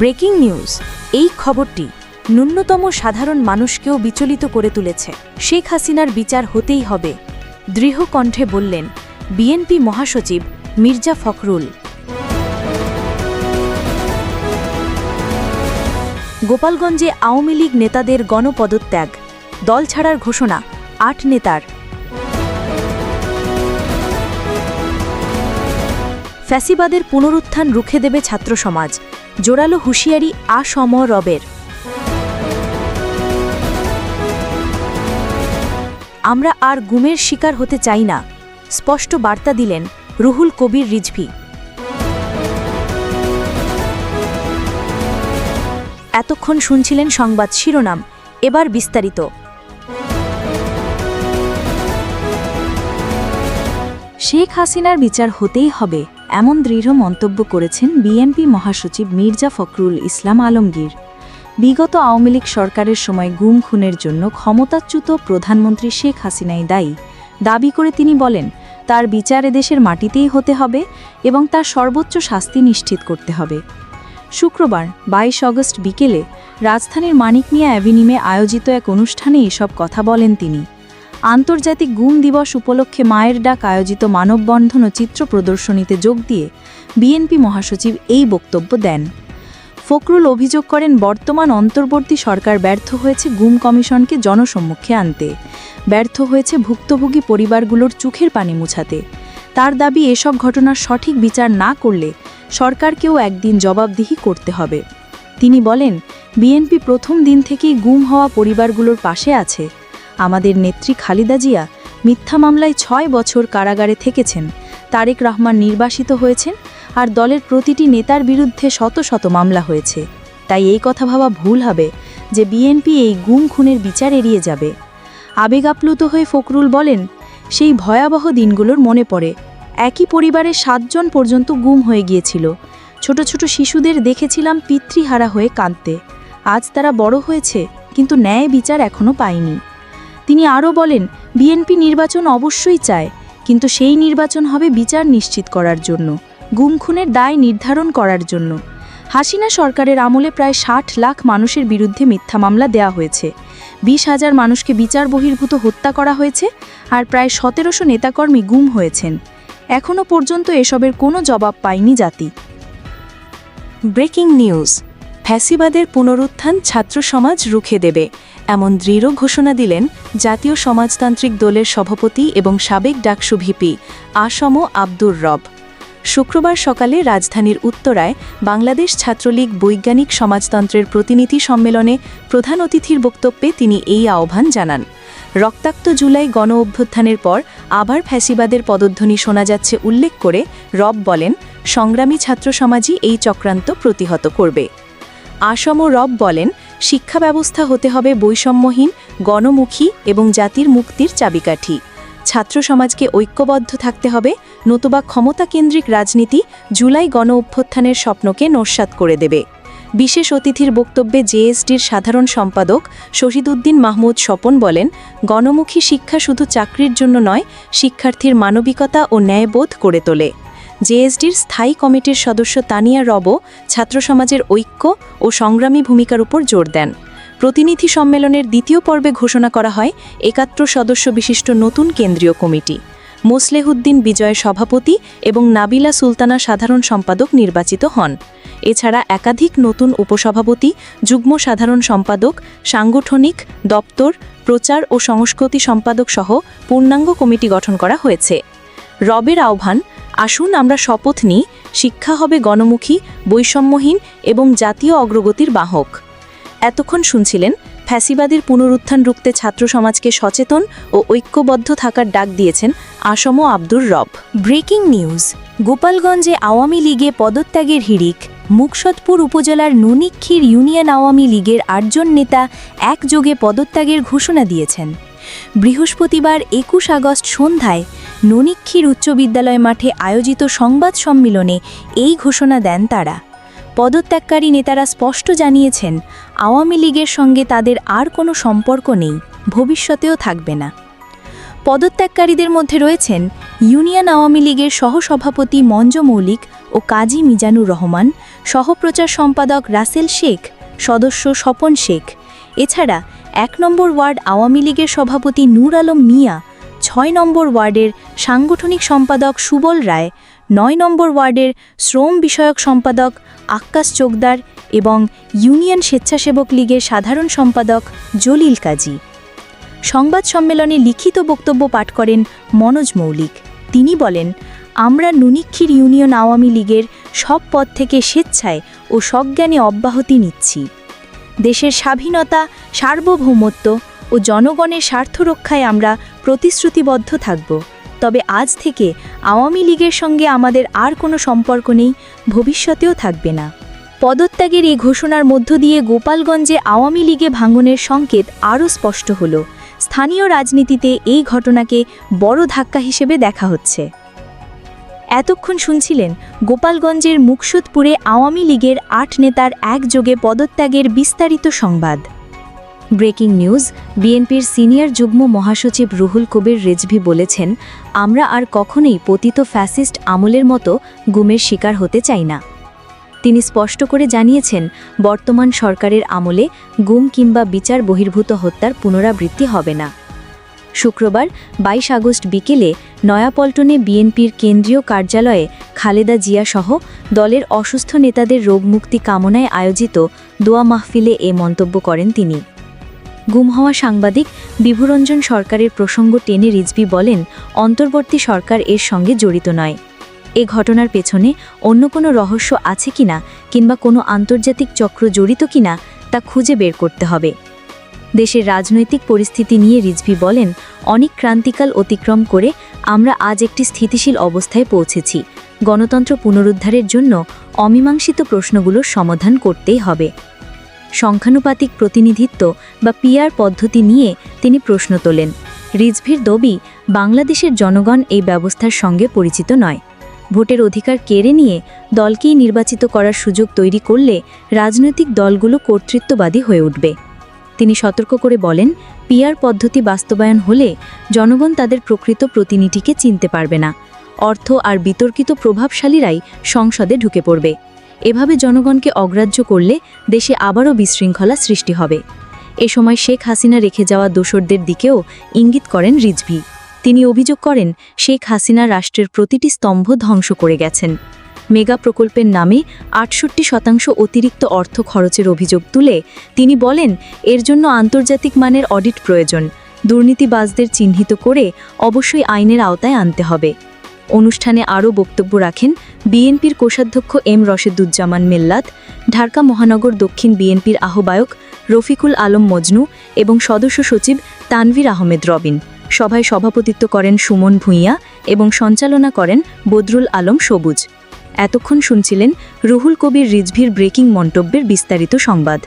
Breaking news. এই খবরটি ন্যূনতম সাধারণ মানুষকেও বিচলিত করে তুলেছে। শেখ হাসিনার বিচার হতেই হবে দৃঢ় কণ্ঠে বললেন বিএনপি মহাসচিব মির্জা ফখরুল। গোপালগঞ্জে আওয়ামী লীগ নেতাদের গণপদত্যাগ, দল ছাড়ার ঘোষণা, আট নেতার। ফ্যাসিবাদের পুনরুত্থান রুখে দেবে ছাত্র সমাজ জোরালো হুঁশিয়ারি আসম রবের। আমরা আর গুমের শিকার হতে চাই না, স্পষ্ট বার্তা দিলেন রুহুল কবির রিজভি। এতক্ষণ শুনছিলেন সংবাদ শিরোনাম, এবার বিস্তারিত। শেখ হাসিনার বিচার হতেই হবে এমন দৃঢ় মন্তব্য করেছেন বিএনপি মহাসচিব মির্জা ফখরুল ইসলাম আলমগীর। বিগত আওয়ামী লীগ সরকারের সময় গুম খুনের জন্য ক্ষমতাচ্যুত প্রধানমন্ত্রী শেখ হাসিনাই দায়ী। দাবি করে তিনি বলেন, তার বিচার এদেশের মাটিতেই হতে হবে এবং তার সর্বোচ্চ শাস্তি নিশ্চিত করতে হবে। শুক্রবার, বাইশ অগস্ট বিকেলে রাজধানীর মানিকমিয়া অ্যাভিনিমে আয়োজিত এক অনুষ্ঠানে এসব কথা বলেন তিনি। আন্তর্জাতিক গুম দিবস উপলক্ষে মায়ের ডাক আয়োজিত মানববন্ধন ও চিত্র প্রদর্শনীতে যোগ দিয়ে বিএনপি মহাসচিব এই বক্তব্য দেন। ফখরুল অভিযোগ করেন, বর্তমান অন্তর্বর্তী সরকার ব্যর্থ হয়েছে গুম কমিশনকে জনসম্মুখে আনতে। ব্যর্থ হয়েছে ভুক্তভোগী পরিবারগুলোর চোখের পানি মুছাতে। তার দাবি, এসব ঘটনার সঠিক বিচার না করলে সরকারকেও একদিন জবাবদিহি করতে হবে। তিনি বলেন, বিএনপি প্রথম দিন থেকেই গুম হওয়া পরিবারগুলোর পাশে আছে। আমাদের নেত্রী খালিদা জিয়া মিথ্যা মামলায় ছয় বছর কারাগারে থেকেছেন। তারেক রহমান নির্বাসিত হয়েছেন আর দলের প্রতিটি নেতার বিরুদ্ধে শত শত মামলা হয়েছে। তাই এই কথা ভাবা ভুল হবে যে বিএনপি এই গুম খুনের বিচার এড়িয়ে যাবে। আবেগ আপ্লুত হয়ে ফখরুল বলেন, সেই ভয়াবহ দিনগুলোর মনে পড়ে। একই পরিবারের সাতজন পর্যন্ত গুম হয়ে গিয়েছিল। ছোট ছোট শিশুদের দেখেছিলাম পিতৃহারা হয়ে কাঁদতে। আজ তারা বড় হয়েছে, কিন্তু ন্যায় বিচার এখনও পায়নি। তিনি আরও বলেন, বিএনপি নির্বাচন অবশ্যই চায়, কিন্তু সেই নির্বাচন হবে বিচার নিশ্চিত করার জন্য গুম খুনের দায় নির্ধারণ করার জন্য। হাসিনা সরকারের আমলে প্রায় ষাট লাখ মানুষের বিরুদ্ধে মিথ্যা মামলা দেয়া হয়েছে। বিশ হাজার মানুষকে বিচার বহির্ভূত হত্যা করা হয়েছে আর প্রায় সতেরোশো নেতাকর্মী গুম হয়েছেন। এখনও পর্যন্ত এসবের কোনো জবাব পায়নি জাতি। Breaking news. ফ্যাসিবাদের পুনরুত্থান ছাত্র সমাজ রুখে দেবে, এমন দৃঢ় ঘোষণা দিলেন জাতীয় সমাজতান্ত্রিক দলের সভাপতি এবং সাবেক ডাকসু ভিপি আসম আব্দুর রব। শুক্রবার সকালে রাজধানীর উত্তরায় বাংলাদেশ ছাত্রলীগ বৈজ্ঞানিক সমাজতন্ত্রের প্রতিনিধি সম্মেলনে প্রধান অতিথির বক্তব্যে তিনি এই আহ্বান জানান। রক্তাক্ত জুলাই গণ অভ্যুত্থানের পর আবার ফ্যাসিবাদের পদধ্বনি শোনা যাচ্ছে উল্লেখ করে রব বলেন, সংগ্রামী ছাত্র সমাজই এই চক্রান্ত প্রতিহত করবে। আসম রব বলেন, শিক্ষা ব্যবস্থা হতে হবে বৈষম্যহীন, গণমুখী এবং জাতির মুক্তির চাবিকাঠি। ছাত্র সমাজকে ঐক্যবদ্ধ থাকতে হবে, নতুবা ক্ষমতাকেন্দ্রিক রাজনীতি জুলাই গণ অভ্যুত্থানের স্বপ্নকে নস্যাৎ করে দেবে। বিশেষ অতিথির বক্তব্যে জেএসডির সাধারণ সম্পাদক শহীদুদ্দিন মাহমুদ স্বপন বলেন, গণমুখী শিক্ষা শুধু চাকরির জন্য নয়, শিক্ষার্থীর মানবিকতা ও ন্যায়বোধ করে তোলে। জেএসডির স্থায়ী কমিটির সদস্য তানিয়া রব ছাত্র সমাজের ঐক্য ও সংগ্রামী ভূমিকার উপর জোর দেন। প্রতিনিধি সম্মেলনের দ্বিতীয় পর্বে ঘোষণা করা হয় একাত্র সদস্য বিশিষ্ট নতুন কেন্দ্রীয় কমিটি। মোসলেহুদ্দিন বিজয় সভাপতি এবং নাবিলা সুলতানা সাধারণ সম্পাদক নির্বাচিত হন। এছাড়া একাধিক নতুন উপসভাপতি, যুগ্ম সাধারণ সম্পাদক, সাংগঠনিক, দপ্তর, প্রচার ও সংস্কৃতি সম্পাদক সহ পূর্ণাঙ্গ কমিটি গঠন করা হয়েছে। রবের আহ্বান আসুন আমরা শপথ নিই, শিক্ষা হবে গণমুখী, বৈষম্যহীন এবং জাতীয় অগ্রগতির বাহক। এতক্ষণ শুনছিলেন ফ্যাসিবাদের পুনরুত্থান রুখতে ছাত্র সমাজকে সচেতন ও ঐক্যবদ্ধ থাকার ডাক দিয়েছেন আসম আব্দুর রব। ব্রেকিং নিউজ, গোপালগঞ্জে আওয়ামী লীগে পদত্যাগের হিড়িক, মুকসদপুর উপজেলার নুনিক্ষীর ইউনিয়ন আওয়ামী লীগের আটজন নেতা একযোগে পদত্যাগের ঘোষণা দিয়েছেন। বৃহস্পতিবার একুশ আগস্ট সন্ধ্যায় ননিক্ষীর উচ্চ বিদ্যালয় মাঠে আয়োজিত সংবাদ সম্মেলনে এই ঘোষণা দেন তারা। পদত্যাগকারী নেতারা স্পষ্ট জানিয়েছেন, আওয়ামী লীগের সঙ্গে তাদের আর কোনো সম্পর্ক নেই, ভবিষ্যতেও থাকবে না। পদত্যাগকারীদের মধ্যে রয়েছেন ইউনিয়ন আওয়ামী লীগের সহসভাপতি মঞ্জ মৌলিক ও কাজী মিজানুর রহমান, সহপ্রচার সম্পাদক রাসেল শেখ, সদস্য স্বপন শেখ। এছাড়া এক নম্বর ওয়ার্ড আওয়ামী লীগের সভাপতি নূর আলম মিয়া ছয় নম্বর ওয়ার্ডের সাংগঠনিক সম্পাদক সুবল রায়, নয় নম্বর ওয়ার্ডের শ্রম বিষয়ক সম্পাদক আক্কাস চোকদার এবং ইউনিয়ন স্বেচ্ছাসেবক লীগের সাধারণ সম্পাদক জলিল কাজী। সংবাদ সম্মেলনে লিখিত বক্তব্য পাঠ করেন মনোজ মৌলিক। তিনি বলেন, আমরা নুনিক্ষীর ইউনিয়ন আওয়ামী লীগের সব পদ থেকে স্বেচ্ছায় ও সজ্ঞানে অব্যাহতি নিচ্ছি। দেশের স্বাধীনতা, সার্বভৌমত্ব ও জনগণের স্বার্থ রক্ষায় আমরা প্রতিশ্রুতিবদ্ধ থাকব। তবে আজ থেকে আওয়ামী লীগের সঙ্গে আমাদের আর কোনো সম্পর্ক নেই, ভবিষ্যতেও থাকবে না। পদত্যাগের এই ঘোষণার মধ্য দিয়ে গোপালগঞ্জে আওয়ামী লীগে ভাঙনের সংকেত আরও স্পষ্ট হল। স্থানীয় রাজনীতিতে এই ঘটনাকে বড় ধাক্কা হিসেবে দেখা হচ্ছে। এতক্ষণ শুনছিলেন গোপালগঞ্জের মুকসুদপুরে আওয়ামী লীগের আট নেতার একযোগে পদত্যাগের বিস্তারিত সংবাদ। ব্রেকিং নিউজ, বিএনপির সিনিয়র যুগ্ম মহাসচিব রুহুল কবির রেজভি বলেছেন, আমরা আর কখনোই পতিত ফ্যাসিস্ট আমলের মতো গুমের শিকার হতে চাই না। তিনি স্পষ্ট করে জানিয়েছেন, বর্তমান সরকারের আমলে গুম কিংবা বিচার বহির্ভূত হত্যার পুনরাবৃত্তি হবে না। শুক্রবার, বাইশ আগস্ট বিকেলে নয়াপল্টনে বিএনপির কেন্দ্রীয় কার্যালয়ে খালেদা জিয়াসহ দলের অসুস্থ নেতাদের রোগমুক্তি কামনায় আয়োজিত দোয়া মাহফিলে এ মন্তব্য করেন তিনি। গুম হওয়া সাংবাদিক বিভুরঞ্জন সরকারের প্রসঙ্গ টেনে রিজভি বলেন, অন্তর্বর্তী সরকার এর সঙ্গে জড়িত নয়। এ ঘটনার পেছনে অন্য কোনো রহস্য আছে কিনা কিংবা কোনো আন্তর্জাতিক চক্র জড়িত কিনা তা খুঁজে বের করতে হবে। দেশের রাজনৈতিক পরিস্থিতি নিয়ে রিজভি বলেন, অনেক ক্রান্তিকাল অতিক্রম করে আমরা আজ একটি স্থিতিশীল অবস্থায় পৌঁছেছি। গণতন্ত্র পুনরুদ্ধারের জন্য অমীমাংসিত প্রশ্নগুলোর সমাধান করতেই হবে। সংখ্যানুপাতিক প্রতিনিধিত্ব বা পিয়ার পদ্ধতি নিয়ে তিনি প্রশ্ন তোলেন। রিজভির দবি, বাংলাদেশের জনগণ এই ব্যবস্থার সঙ্গে পরিচিত নয়। ভোটের অধিকার কেড়ে নিয়ে দলকেই নির্বাচিত করার সুযোগ তৈরি করলে রাজনৈতিক দলগুলো কর্তৃত্ববাদী হয়ে উঠবে। তিনি সতর্ক করে বলেন পিয়ার পদ্ধতি বাস্তবায়ন হলে জনগণ তাদের প্রকৃত প্রতিনিধিকে চিনতে পারবে না। অর্থ আর বিতর্কিত প্রভাবশালীরাই সংসদে ঢুকে পড়বে। এভাবে জনগণকে অগ্রাহ্য করলে দেশে আবারও বিশৃঙ্খলা সৃষ্টি হবে। এ সময় শেখ হাসিনা রেখে যাওয়া দোসরদের দিকেও ইঙ্গিত করেন রিজভি। তিনি অভিযোগ করেন, শেখ হাসিনা রাষ্ট্রের প্রতিটি স্তম্ভ ধ্বংস করে গেছেন। মেগা প্রকল্পের নামে আটষট্টি শতাংশ অতিরিক্ত অর্থ খরচের অভিযোগ তুলে তিনি বলেন, এর জন্য আন্তর্জাতিক মানের অডিট প্রয়োজন। দুর্নীতিবাজদের চিহ্নিত করে অবশ্যই আইনের আওতায় আনতে হবে। অনুষ্ঠানে আরও বক্তব্য রাখেন বিএনপির কোষাধ্যক্ষ এম রশেদুজ্জামান মেল্লাত, ঢাকা মহানগর দক্ষিণ বিএনপির আহ্বায়ক রফিকুল আলম মজনু এবং সদস্য সচিব তানভীর আহমেদ রবিন। সভায় সভাপতিত্ব করেন সুমন ভূঁইয়া এবং সঞ্চালনা করেন বদরুল আলম সবুজ। এতক্ষণ শুনছিলেন রুহুল কবির রিজভির ব্রেকিং মন্তব্যের বিস্তারিত সংবাদ।